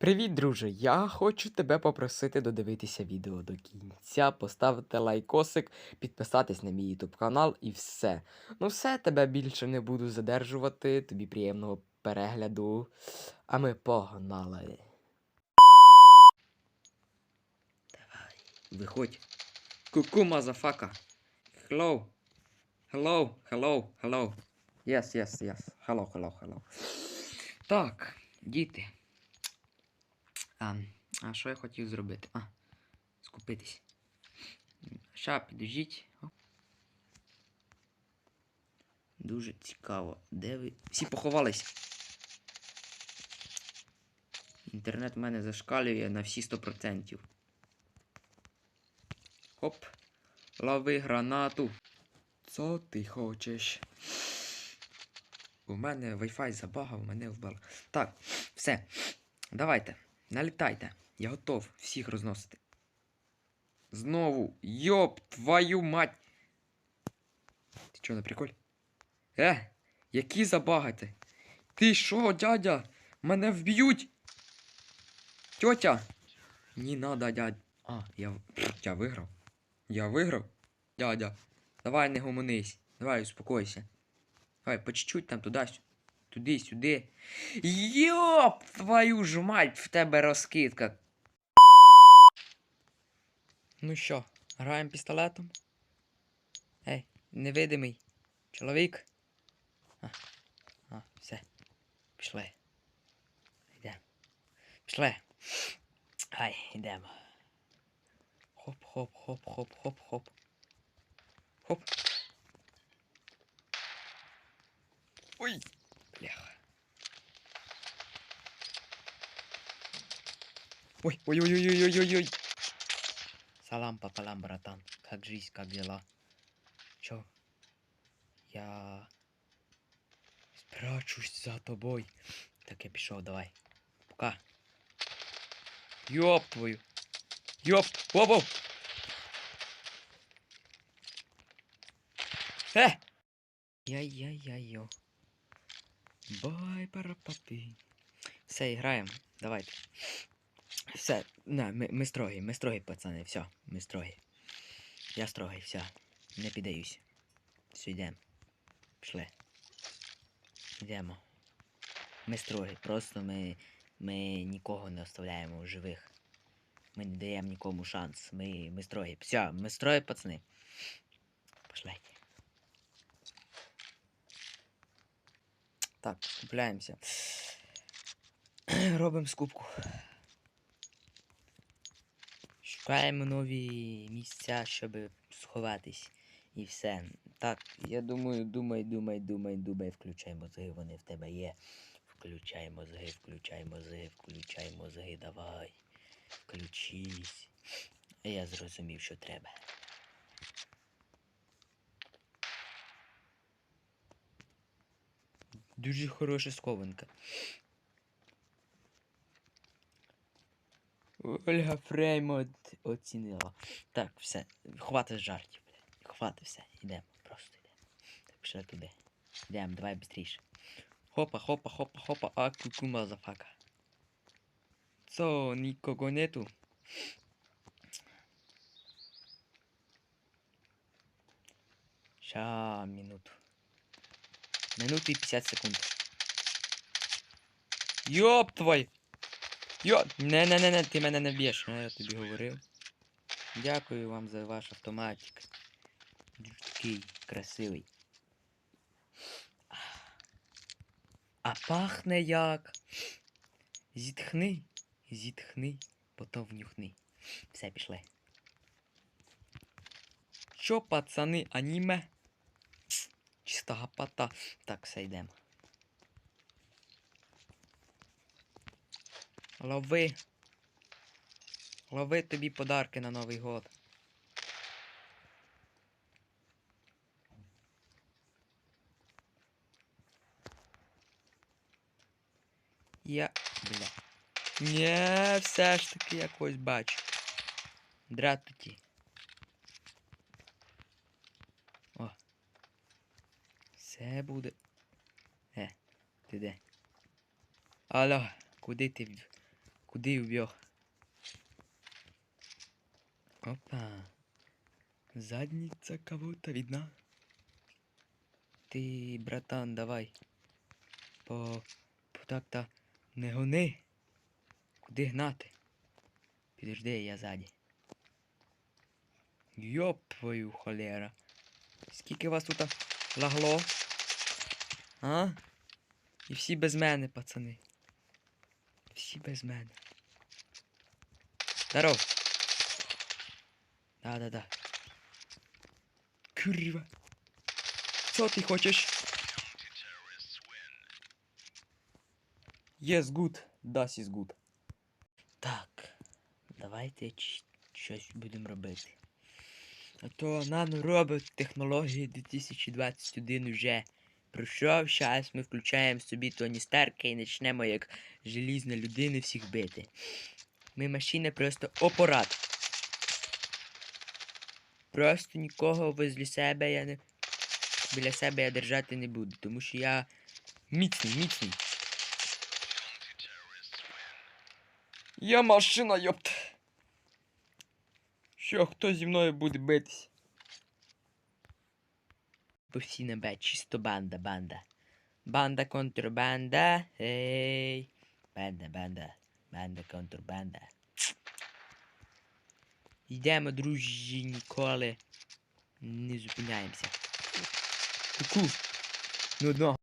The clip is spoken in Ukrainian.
Привіт, друже! Я хочу тебе попросити додивитися відео до кінця, поставити лайкосик, підписатись на мій YouTube канал і все. Ну все, тебе більше не буду задержувати. Тобі приємного перегляду. А ми погнали. Давай, виходь. Ку-ку, мазафака. Hello. Hello, hello, hello. Yes, yes, yes. Hello, hello, hello. Так, діти. А, а що я хотів зробити? А, скупитись. Ща, підождіть. Дуже цікаво. Де ви? Всі поховались. Інтернет в мене зашкалює на всі 100%. Хоп. Лови гранату. Що ти хочеш? У мене Wi-Fi забагав, мене вбило. Так, все. Давайте. Налітайте. Я готов всіх розносити. Знову. Йоп, твою мать. Ти чого на приколь? Е, які забагати? Ти що, дядя? Мене вб'ють. Тьотя. Не надо, дядь. А, я, я виграв. Я виграв? Дядя. Давай не гомонись. Давай успокойся. Давай, по чуть-чуть там туди. Туди-сюди. Йоп, твою ж мать, в тебе розкидка. Ну що, граємо пістолетом? Ей, невидимий. Чоловік. А, а, все. Пішли. Йдемо. Пішли. Ай, йдемо. Хоп-хоп-хоп-хоп-хоп-хоп. Хоп. Ой, бляха. Ой, ой-ой-ой-ой-ой-ой. Салам пополам, братан. Как жизнь, как дела? Чё? Я спрячусь за тобой. Так я пішов, давай. Пока. Ёб твою. Ёб. Воу-воу. Э! Яй-яй-яй-йо. Бай, парапати. Все, граємо. Давайте. Все, на, ми, ми строгі, ми строгі, пацани, все, ми строгі. Я строгий, все. Не піддаюсь. Все, йдемо. Пішли. Йдемо. Ми строгі, просто ми, ми нікого не оставляємо живих. Ми не даємо нікому шанс. Ми, ми строгі. Все, ми строгі, пацани. Пішли. Так, скупляємося. Робимо скупку. Шукаємо нові місця, щоб сховатись. І все. Так, я думаю, думай, думай, думай, думай, включай мозги, вони в тебе є. Включай мозги, включай мозги, включай мозги, давай. Включись. Я зрозумів, що треба. Дуже хороша схованка. Ольга Фреймот оцінила. Так, все. Хватить жартів, блядь. Хватить все. Йдемо, просто йдемо. Так, пішли туди. Йдемо, давай швидше. Хопа, хопа, хопа, хопа, а куку мазафака. Цо, нікого нету. Ща, минуту. Минуту і 50 секунд. Йоп твой! Йо! Не, не, не, не, ти мене не б'єш, ну, я тобі говорив. Дякую вам за ваш автоматик. Такий красивий. А пахне як. Зітхни, зітхни, потім внюхни. Все, пішли. Що, пацани, аніме? Чиста гапата. Так, все йдемо. Лови. Лови тобі подарки на Новий год. Я. Бля. Нє, все ж таки якось бачу. Дратуті. Все буде. Е, ти де? Алло, куди ти? Куди убіг? Опа. Задниця кого-то видна. Ти, братан, давай. По, по так-то не гони. Куди гнати? Підожди, я ззаді. Йоп твою холера. Скільки вас тут лагло? А? І всі без мене, пацани. Всі без мене. Здоров. Да-да-да. Курва. Що ти хочеш? Yes, good. Das is good. Так. Давайте щось будемо робити. А то наноробот технології 2021 вже пройшов. Зараз ми включаємо собі Тоні Старка і почнемо як желізна людина всіх бити. Ми машина просто апарат. Просто нікого возле себе я не. Біля себе я держати не буду, тому що я міцний, міцний. Я машина, йопт. Що, хто зі мною буде битись? Бо всі на чисто банда, банда. Банда контрбанда. Ей. Банда, банда. Банда контрбанда. Йдемо, друзі, ніколи. Не зупиняємося. Ку-ку. Ну одного.